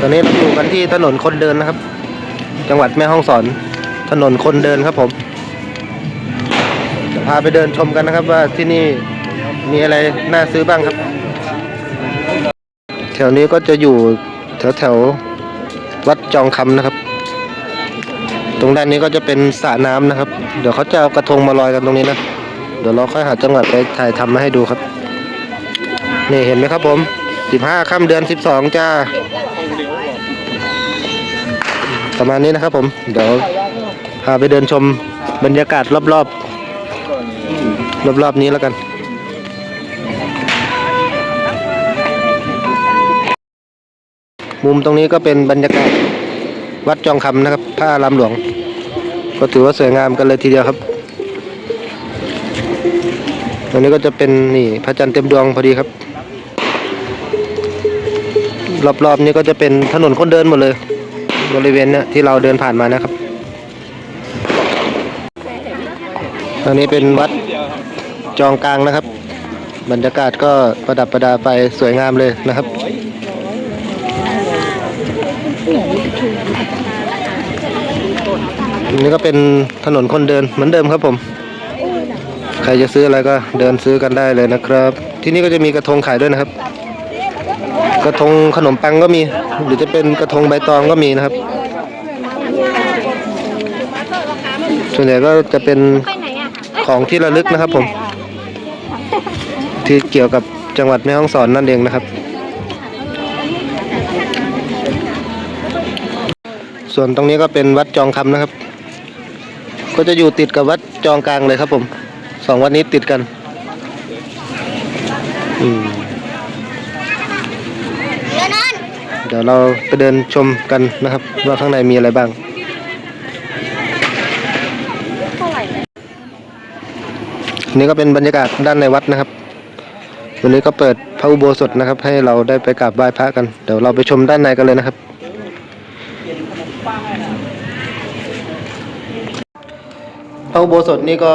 ตอนนี้เราอยู่กันที่ถนนคนเดินนะครับ จังหวัดแม่ฮ่องสอน ถนนคนเดินครับผมจะพาไปเดินชมกันนะครับว่าที่นี่มีอะไรน่าซื้อบ้างครับ แถวนี้ก็จะอยู่แถวแถวๆวัดจองคำนะครับ ตรงด้านนี้ก็จะเป็นสระน้ำนะครับ เดี๋ยวเขาจะเอากระทงมาลอยกันตรงนี้นะ เดี๋ยวเราค่อยหาจังหวัดไปถ่ายทำมาให้ดูครับ นี่เห็นไหมครับผม 15ค่ำเดือน 12 จ้า ประมาณนี้นะครับผม เดี๋ยวพาไปเดินชมบรรยากาศรอบๆ รอบๆนี้แล้วกัน มุมตรงนี้ก็เป็นบรรยากาศวัดจองคำนะครับพระอารามหลวง ก็ถือว่าสวยงามกันเลยทีเดียวครับ ตรงนี้ก็จะเป็นนี่พระจันทร์เต็มดวงพอดีครับ รอบๆนี้ก็จะเป็นถนนคนเดินหมดเลย บริเวณเนี้ยที่เราเดินผ่านมานะครับตรงนี้เป็นวัดจองกลางนะครับ บรรยากาศก็ประดับประดาไปสวยงามเลยนะครับนนี้ก็เป็นถนนคนเดินเหมือนเดิมครับผม ใครจะซื้ออะไรก็เดินซื้อกันได้เลยนะครับ ที่นี่ก็จะมีกระทงขายด้วยนะครับ กระทงขนมปังก็มี หรือจะเป็นกระทงใบตองก็มีนะครับ ส่วนใหญ่ก็จะเป็นของที่ระลึกนะครับ ผม ที่เกี่ยวกับจังหวัดแม่ฮ่องสอนนั่นเองนะครับ ส่วนตรงนี้ก็เป็นวัดจองคำนะครับ ก็จะอยู่ติดกับวัดจองกลางเลยครับผมสองวัดนี้ติดกัน อืม เดี๋ยวเราไปเดินชมกันนะครับ ว่าข้างในมีอะไรบ้างนี่ก็เป็นบรรยากาศด้านในวัดนะครับ วันนี้ก็เปิดพระอุโบสถนะครับ ให้เราได้ไปกราบไหว้พระกัน เดี๋ยวเราไปชมด้านในกันเลยนะครับ พระอุโบสถนี่ก็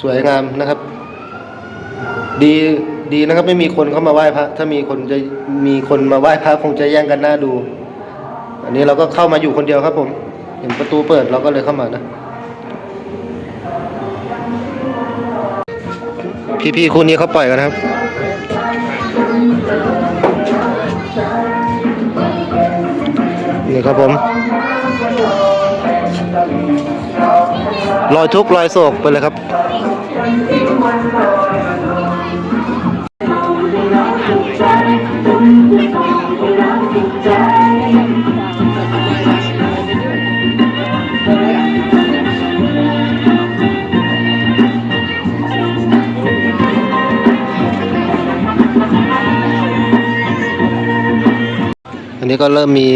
สวยงามนะครับ ดี ดีนะครับไม่มีคนเข้ามาไหว้พระ ถ้ามีคนจะมีคนมาไหว้พระคงจะแย่งกันหน้าดู อันนี้เราก็เข้ามาอยู่คนเดียวครับผม เห็นประตูเปิดเราก็เลยเข้ามานะ พี่ๆคู่นี้เขาปล่อยกันครับนี่ครับผมรอยทุกข์รอยโศกไปเลยครับ นนี้ก็เริ่มมี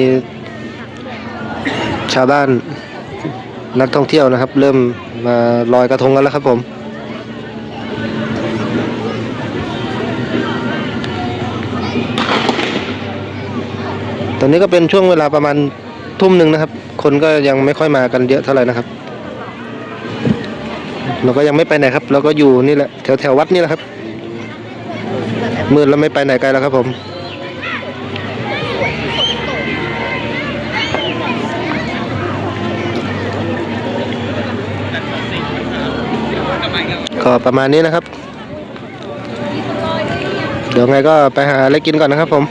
ชาวบ้านนักท่องเที่ยวนะครับ เริ่มมาลอยกระทงกันแล้วครับผม ตอนนี้ก็เป็นช่วงเวลาประมาณทุ่มหนึ่งนะครับ คนก็ยังไม่ค่อยมากันเยอะเท่าไหร่นะครับ เราก็ยังไม่ไปไหนครับ เราก็อยู่นี่แหละแถวแถววัดนี่แหละครับมืดแล้วไม่ไปไหนไกลแล้วครับผม ก็ประมาณนี้นะครับ เดี๋ยวไงก็ไปหาอะไรกินก่อนนะครับผม